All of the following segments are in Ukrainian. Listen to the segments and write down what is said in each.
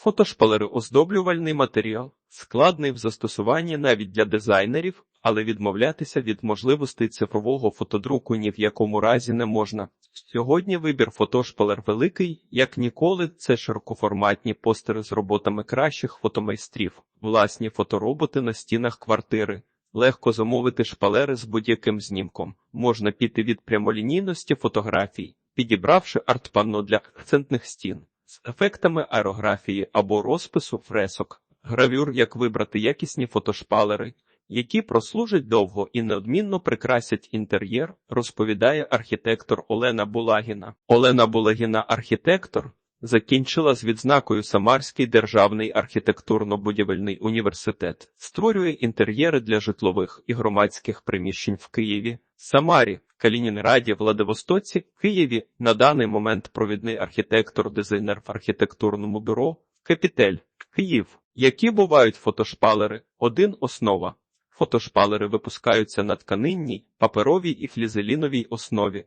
Фотошпалери – оздоблювальний матеріал, складний в застосуванні навіть для дизайнерів, але відмовлятися від можливостей цифрового фотодруку ні в якому разі не можна. Сьогодні вибір фотошпалер великий, як ніколи, це широкоформатні постери з роботами кращих фотомайстрів, власні фотороботи на стінах квартири. Легко замовити шпалери з будь-яким знімком. Можна піти від прямолінійності фотографій, підібравши артпанно для акцентних стін з ефектами аерографії або розпису фресок. Гравюр, як вибрати якісні фотошпалери, які прослужать довго і неодмінно прикрасять інтер'єр, розповідає архітектор Олена Булагіна. Олена Булагіна, архітектор, закінчила з відзнакою Самарський державний архітектурно-будівельний університет, створює інтер'єри для житлових і громадських приміщень в Києві, Самарі, Калінінграді, Владивостоці, Києві. На даний момент провідний архітектор-дизайнер в архітектурному бюро Капітель, Київ. Які бувають фотошпалери? Один основа. Фотошпалери випускаються на тканинній, паперовій і флізеліновій основі.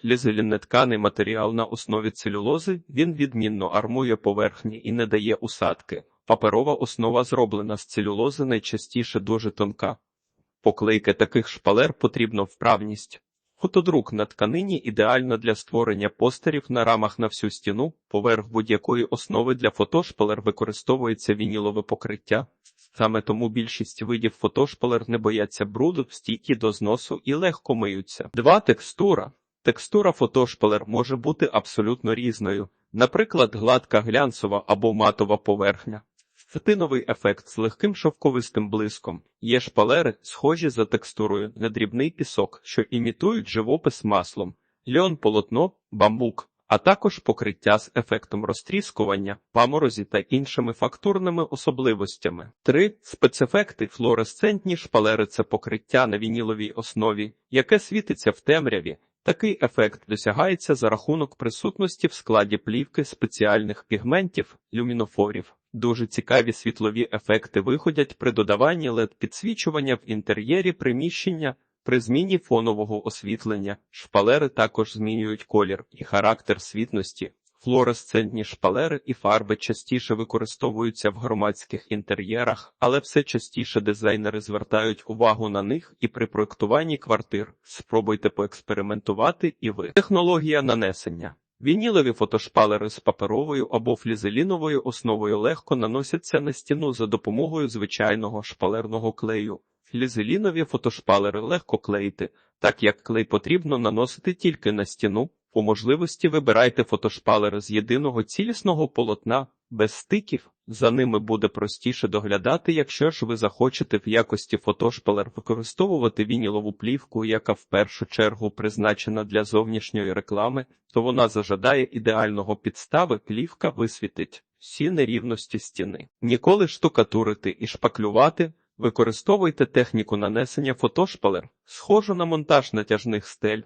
Флізелін – нетканий матеріал на основі целюлози, він відмінно армує поверхні і не дає усадки. Паперова основа зроблена з целюлози найчастіше дуже тонка. Поклейки таких шпалер потрібно вправність. Фотодрук на тканині ідеально для створення постерів на рамах на всю стіну, поверх будь-якої основи для фотошпалер використовується вінілове покриття. Саме тому більшість видів фотошпалер не бояться бруду, стійкі до зносу і легко миються. Два текстура. Текстура фотошпалер може бути абсолютно різною, наприклад, гладка глянцева або матова поверхня. Сатиновий ефект з легким шовковистим блиском. Є шпалери, схожі за текстурою на дрібний пісок, що імітують живопис маслом, льон, полотно, бамбук, а також покриття з ефектом розтріскування, паморозі та іншими фактурними особливостями. 3. Спецефекти флуоресцентні шпалери це покриття на вініловій основі, яке світиться в темряві. Такий ефект досягається за рахунок присутності в складі плівки спеціальних пігментів, люмінофорів. Дуже цікаві світлові ефекти виходять при додаванні led підсвічування в інтер'єрі приміщення, при зміні фонового освітлення. Шпалери також змінюють колір і характер світності. Флуоресцентні шпалери і фарби частіше використовуються в громадських інтер'єрах, але все частіше дизайнери звертають увагу на них і при проєктуванні квартир. Спробуйте поекспериментувати і ви. Технологія нанесення. Вінілові фотошпалери з паперовою або флізеліновою основою легко наносяться на стіну за допомогою звичайного шпалерного клею. Флізелінові фотошпалери легко клеїти, так як клей потрібно наносити тільки на стіну. По можливості вибирайте фотошпалери з єдиного цілісного полотна, без стиків. За ними буде простіше доглядати, якщо ж ви захочете в якості фотошпалер використовувати вінілову плівку, яка в першу чергу призначена для зовнішньої реклами, то вона зажадає ідеального підстави, плівка висвітить всі нерівності стіни. Ніколи штукатурити і шпаклювати. Використовуйте техніку нанесення фотошпалер, схожу на монтаж натяжних стель.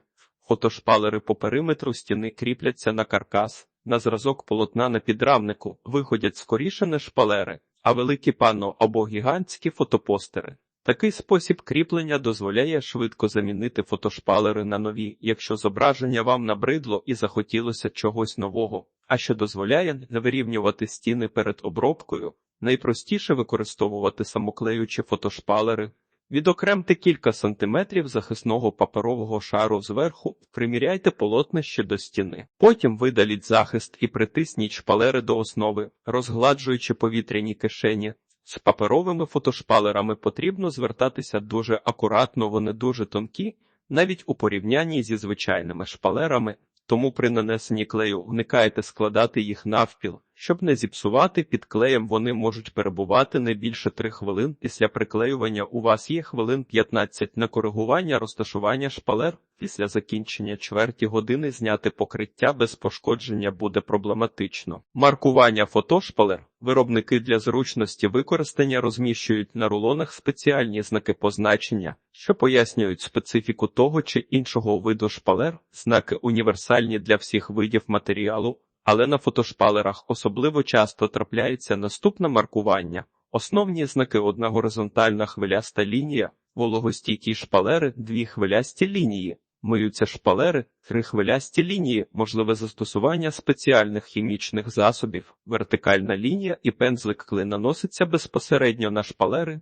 Фотошпалери по периметру стіни кріпляться на каркас, на зразок полотна на підрамнику, виходять скоріше не шпалери, а великі панно або гігантські фотопостери. Такий спосіб кріплення дозволяє швидко замінити фотошпалери на нові, якщо зображення вам набридло і захотілося чогось нового, а що дозволяє не вирівнювати стіни перед обробкою. Найпростіше використовувати самоклеючі фотошпалери, Відокремте кілька сантиметрів захисного паперового шару зверху, приміряйте полотнище до стіни. Потім видаліть захист і притисніть шпалери до основи, розгладжуючи повітряні кишені. З паперовими фотошпалерами потрібно звертатися дуже акуратно, вони дуже тонкі, навіть у порівнянні зі звичайними шпалерами, тому при нанесенні клею уникайте складати їх навпіл. Щоб не зіпсувати під клеєм, вони можуть перебувати не більше 3 хвилин. Після приклеювання у вас є хвилин 15 на коригування розташування шпалер. Після закінчення чверті години зняти покриття без пошкодження буде проблематично. Маркування фотошпалер виробники для зручності використання розміщують на рулонах спеціальні знаки позначення, що пояснюють специфіку того чи іншого виду шпалер, знаки універсальні для всіх видів матеріалу. Але на фотошпалерах особливо часто трапляється наступне маркування. Основні знаки одна горизонтальна хвиляста лінія, вологостійкі шпалери, дві хвилясті лінії, миються шпалери, трихвилясті лінії, можливе застосування спеціальних хімічних засобів, вертикальна лінія і пензлик клей наноситься безпосередньо на шпалери,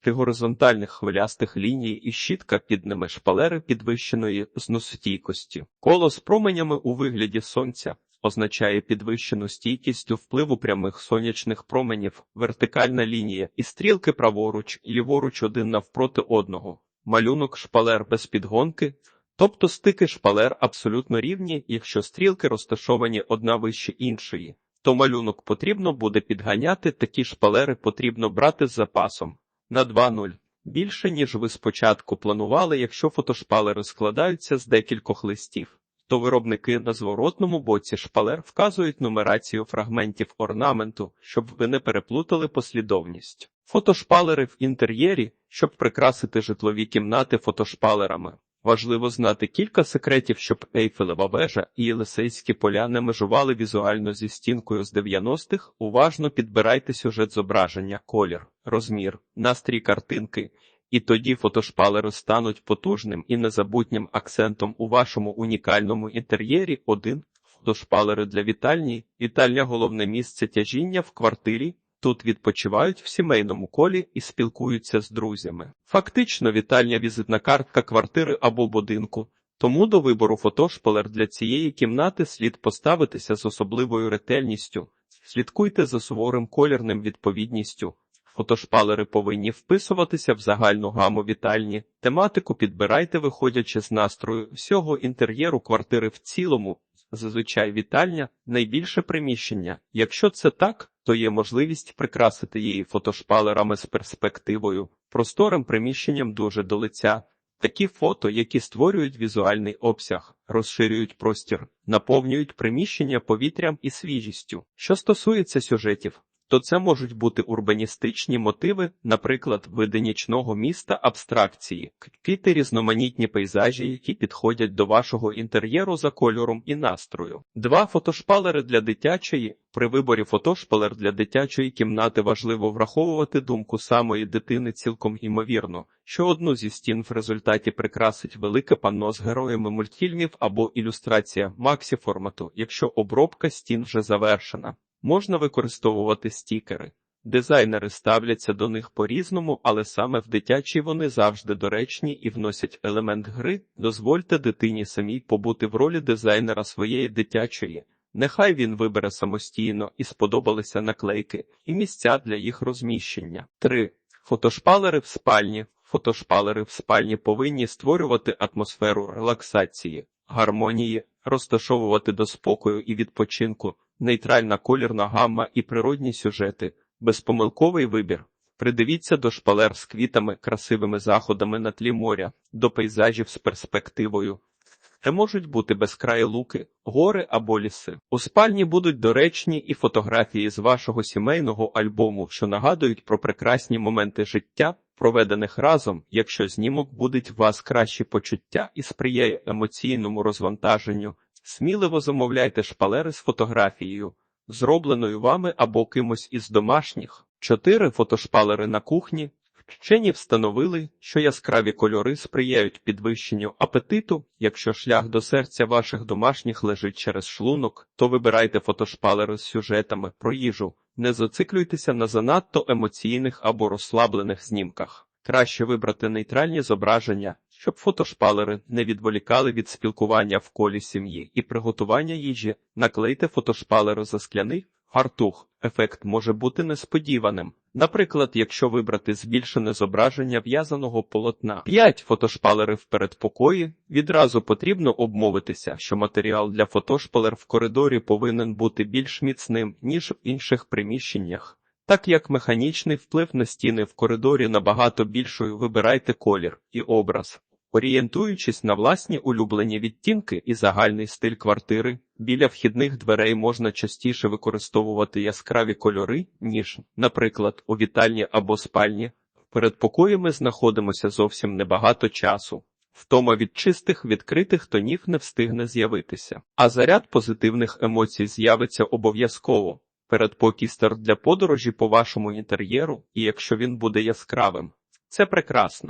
при горизонтальних хвилястих ліній і щітка під ними шпалери підвищеної зносостійкості. Коло з променями у вигляді сонця означає підвищену стійкість до впливу прямих сонячних променів, вертикальна лінія і стрілки праворуч і ліворуч один навпроти одного. Малюнок шпалер без підгонки, тобто стики шпалер абсолютно рівні, якщо стрілки розташовані одна вище іншої, то малюнок потрібно буде підганяти, такі шпалери потрібно брати з запасом на 2.0. Більше, ніж ви спочатку планували, якщо фотошпалери складаються з декількох листів, то виробники на зворотному боці шпалер вказують нумерацію фрагментів орнаменту, щоб ви не переплутали послідовність. Фотошпалери в інтер'єрі, щоб прикрасити житлові кімнати фотошпалерами. Важливо знати кілька секретів, щоб Ейфелева вежа і Єлисейські поля не межували візуально зі стінкою з 90-х. Уважно підбирайте сюжет зображення, колір, розмір, настрій картинки, і тоді фотошпалери стануть потужним і незабутнім акцентом у вашому унікальному інтер'єрі. Один фотошпалери для вітальні, вітальня головне місце тяжіння в квартирі. Тут відпочивають в сімейному колі і спілкуються з друзями. Фактично, вітальня візитна картка квартири або будинку. Тому до вибору фотошпалер для цієї кімнати слід поставитися з особливою ретельністю. Слідкуйте за суворим колірним відповідністю. Фотошпалери повинні вписуватися в загальну гаму вітальні. Тематику підбирайте, виходячи з настрою всього інтер'єру квартири в цілому. Зазвичай вітальня найбільше приміщення. Якщо це так, то є можливість прикрасити її фотошпалерами з перспективою, просторим приміщенням дуже до лиця. Такі фото, які створюють візуальний обсяг, розширюють простір, наповнюють приміщення повітрям і свіжістю. Що стосується сюжетів, то це можуть бути урбаністичні мотиви, наприклад, види нічного міста абстракції, квіти різноманітні пейзажі, які підходять до вашого інтер'єру за кольором і настрою. Два фотошпалери для дитячої. При виборі фотошпалер для дитячої кімнати важливо враховувати думку самої дитини цілком імовірно, що одну зі стін в результаті прикрасить велике панно з героями мультфільмів або ілюстрація максі формату, якщо обробка стін вже завершена. Можна використовувати стікери. Дизайнери ставляться до них по-різному, але саме в дитячій вони завжди доречні і вносять елемент гри. Дозвольте дитині самій побути в ролі дизайнера своєї дитячої. Нехай він вибере самостійно і сподобалися наклейки і місця для їх розміщення. 3. Фотошпалери в спальні. Фотошпалери в спальні повинні створювати атмосферу релаксації, гармонії, розташовувати до спокою і відпочинку, нейтральна колірна гамма і природні сюжети, безпомилковий вибір. Придивіться до шпалер з квітами, красивими заходами на тлі моря, до пейзажів з перспективою. Це можуть бути безкраї луки, гори або ліси. У спальні будуть доречні і фотографії з вашого сімейного альбому, що нагадують про прекрасні моменти життя, проведених разом, якщо знімок будить вас кращі почуття і сприяє емоційному розвантаженню. Сміливо замовляйте шпалери з фотографією, зробленою вами або кимось із домашніх. Чотири фотошпалери на кухні. Вчені встановили, що яскраві кольори сприяють підвищенню апетиту. Якщо шлях до серця ваших домашніх лежить через шлунок, то вибирайте фотошпалери з сюжетами про їжу. Не зациклюйтеся на занадто емоційних або розслаблених знімках. Краще вибрати нейтральні зображення, щоб фотошпалери не відволікали від спілкування в колі сім'ї і приготування їжі. Наклейте фотошпалери за скляний гартух. Ефект може бути несподіваним. Наприклад, якщо вибрати збільшене зображення в'язаного полотна. 5 фотошпалери в передпокої, відразу потрібно обмовитися, що матеріал для фотошпалер в коридорі повинен бути більш міцним, ніж в інших приміщеннях. Так як механічний вплив на стіни в коридорі набагато більшою вибирайте колір і образ. Орієнтуючись на власні улюблені відтінки і загальний стиль квартири, біля вхідних дверей можна частіше використовувати яскраві кольори, ніж, наприклад, у вітальні або спальні. Перед покоями знаходимося зовсім небагато часу. Втома від чистих відкритих тонів не встигне з'явитися, а заряд позитивних емоцій з'явиться обов'язково. Передпокій старт для подорожі по вашому інтер'єру, і якщо він буде яскравим, це прекрасно.